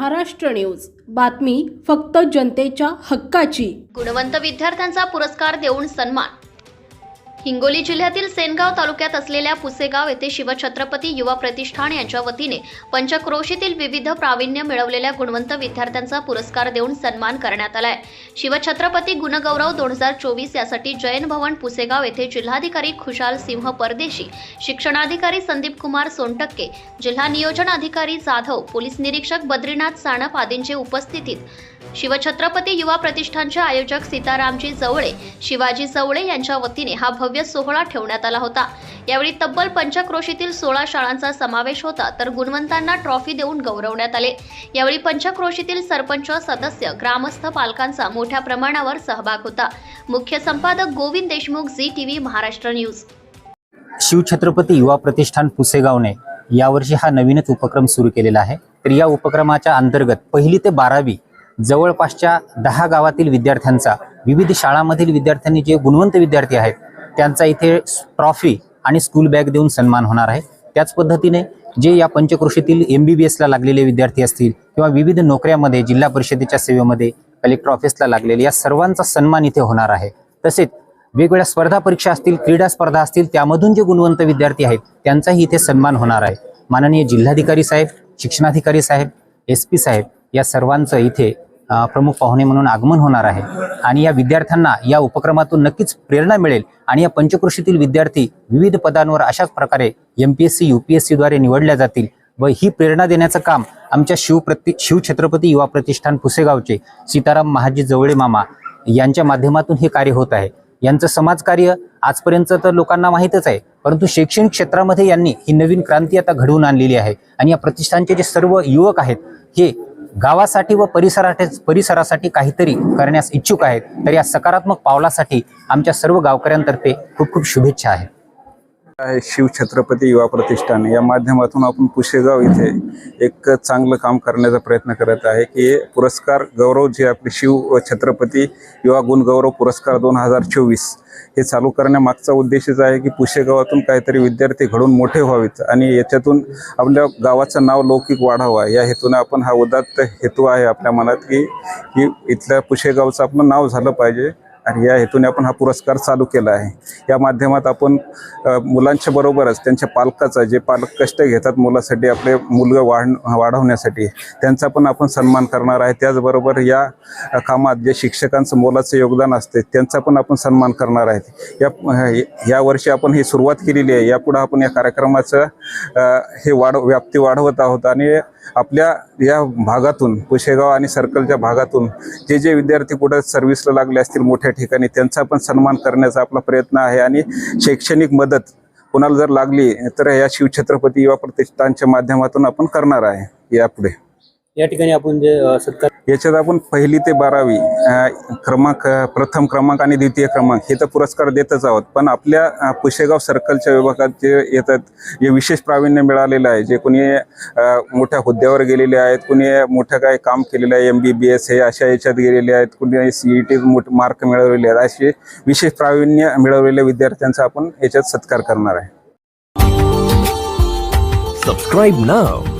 Maharashtra news. बातमी फक्त जनतेच्या हक्काची. गुणवंत विद्यार्थ्यांचा पुरस्कार देऊन सन्मान. हिंगोली जिल्ह्यातील सेनगाव तालुक्यात असलेल्या पुसेगाव येथे शिवछत्रपती युवा प्रतिष्ठान यांच्या वतीने पंचक्रोशीतील विविध प्रावीण्य मिळवलेल्या गुणवंत विद्यार्थ्यांचा पुरस्कार देऊन सन्मान करण्यात आलाय. शिवछत्रपती गुणगौरव दोन हजार चोवीस यासाठी जैन भवन पुसेगाव येथे जिल्हाधिकारी खुशाल सिंह परदेशी शिक्षणाधिकारी संदीप कुमार सोनटक्के जिल्हा नियोजन अधिकारी जाधव पोलीस निरीक्षक बद्रीनाथ साणप आदींचे उपस्थितीत शिवछत्रपती युवा प्रतिष्ठानचे आयोजक सीतारामजी जवळे शिवाजी जवळे यांच्या वतीने हा भव्य सोहळा ठेवण्यात आला होता. यावेळी तब्बल पंचक्रोशीतील सोळा शाळांचा समावेश होता तर गुणवंतांना ट्रॉफी देऊन गौरवण्यात आले. यावेळी पंचक्रोशीतील सरपंच सदस्य ग्रामस्थ पालकांचा मोठ्या प्रमाणावर सहभाग होता. मुख्य संपादक Govind Deshmukh Zee TV Maharashtra news. Shivchhatrapati Yuva Pratishthan पुसेगावने यावर्षी हा नवीनच उपक्रम सुरू केलेला आहे. तर या उपक्रमाच्या अंतर्गत पहिली ते बारावी जवळपासच्या दहा गावातील विद्यार्थ्यांचा विविध शाळांमधील विद्यार्थ्यांनी जे गुणवंत विद्यार्थी आहेत त्यांचा इथे ट्रॉफी आणि स्कूल बॅग देऊन सन्मान होणार आहे. त्याच पद्धतीने जे या पंचक्रोशीतील एम बी बी एसला लागलेले विद्यार्थी असतील किंवा विविध नोकऱ्यामध्ये जिल्हा परिषदेच्या सेवेमध्ये कलेक्टर ऑफिसला लागलेले या सर्वांचा सन्मान इथे होणार आहे. तसेच वेगवेगळ्या स्पर्धा परीक्षा असतील क्रीडा स्पर्धा असतील त्यामधून जे गुणवंत विद्यार्थी आहेत त्यांचाही इथे सन्मान होणार आहे. माननीय जिल्हाधिकारी साहेब शिक्षणाधिकारी साहेब एस पी साहेब या सर्वांचं इथे प्रमुख पाहुणे म्हणून आगमन होणार आहे. आणि या विद्यार्थ्यांना या उपक्रमातून नक्कीच प्रेरणा मिळेल. आणि या पंचकृषीतील विद्यार्थी विविध पदांवर अशाच प्रकारे M P S C U P S सीद्वारे निवडल्या जातील व ही प्रेरणा देण्याचं काम आमच्या शिवप्रति शिवछत्रपती युवा प्रतिष्ठान पुसेगावचे सीताराम महाजी जवळे मामा यांच्या माध्यमातून हे कार्य होत आहे. यांचं समाजकार्य आजपर्यंत तर लोकांना माहीतच आहे परंतु शैक्षणिक क्षेत्रामध्ये यांनी ही नवीन क्रांती आता घडवून आणलेली आहे. आणि या प्रतिष्ठानचे जे सर्व युवक आहेत हे गावासाठी व परिसरासाठी परिसरासाठी काहीतरी करण्यास इच्छुक आहेत तर या सकारात्मक पावलासाठी आमच्या सर्व गावकऱ्यांतर्फे खूप खूप शुभेच्छा आहेत. आहे शिव छत्रपती युवा प्रतिष्ठान. या माध्यमातून आपण पुशेगाव इथे एक चांगलं काम करण्याचा प्रयत्न करत आहे की पुरस्कार गौरव जे आपले शिव छत्रपती युवा गुणगौरव पुरस्कार दोन हजार चोवीस हे चालू करण्यामागचा उद्देशच आहे की पुशेगावातून काहीतरी विद्यार्थी घडून मोठे व्हावेत आणि याच्यातून आपल्या गावाचं नाव लौकिक वाढावा. या हेतूने आपण हा उदात्त हेतू आहे आपल्या मनात की की इथल्या पुशेगावचं आपलं नाव झालं पाहिजे. आणि या हेतूने आपण हा पुरस्कार चालू केला आहे. या माध्यमात आपण मुलांच्या बरोबरच त्यांच्या पालकाचा जे पालक कष्ट घेतात मुलासाठी आपले मुलगा वाढ वाढवण्यासाठी त्यांचा पण आपण सन्मान करणार आहे. त्याचबरोबर या कामात जे शिक्षकांचं मोलाचं योगदान असते त्यांचा पण आपण सन्मान करणार आहे. या या वर्षी आपण ही सुरुवात केलेली आहे. यापुढे आपण या कार्यक्रमाचं हे वाढ व्याप्ती वाढवत आहोत आणि आपल्या या भागातून पुशेगाव आणि सर्कलच्या भागातून जे जे विद्यार्थी कुठं सर्व्हिसला लागले असतील मोठ्या ठिकाणी त्यांचा पण सन्मान करण्याचा आपला प्रयत्न आहे आणि शैक्षणिक मदत कोणाला जर लागली तर या शिवछत्रपती युवा प्रतिष्ठानच्या माध्यमातून आपण करणार आहे. यापुढे. या ठिकाणी आपण जे अ, सत्कार याच्यात आपण पहिली ते बारावी अ, क्रमांक अ, प्रथम क्रमांक आणि द्वितीय क्रमांक हे तर पुरस्कार देतच आहोत. पण आपल्या अ, पुशेगाव सर्कलच्या विभागात जे येतात जे विशेष प्रावीण्य मिळालेलं आहे जे कोणी अ, मोठ्या हुद्द्यावर गेलेले आहेत कुणी मोठं काय काम केलेलं आहे एम बी बी एस हे अशा याच्यात गेलेले आहेत कुणी सी ई टी मार्क मिळवलेले आहेत असे विशेष प्रावीण्य मिळवलेल्या विद्यार्थ्यांचा आपण याच्यात सत्कार करणार आहे. Subscribe now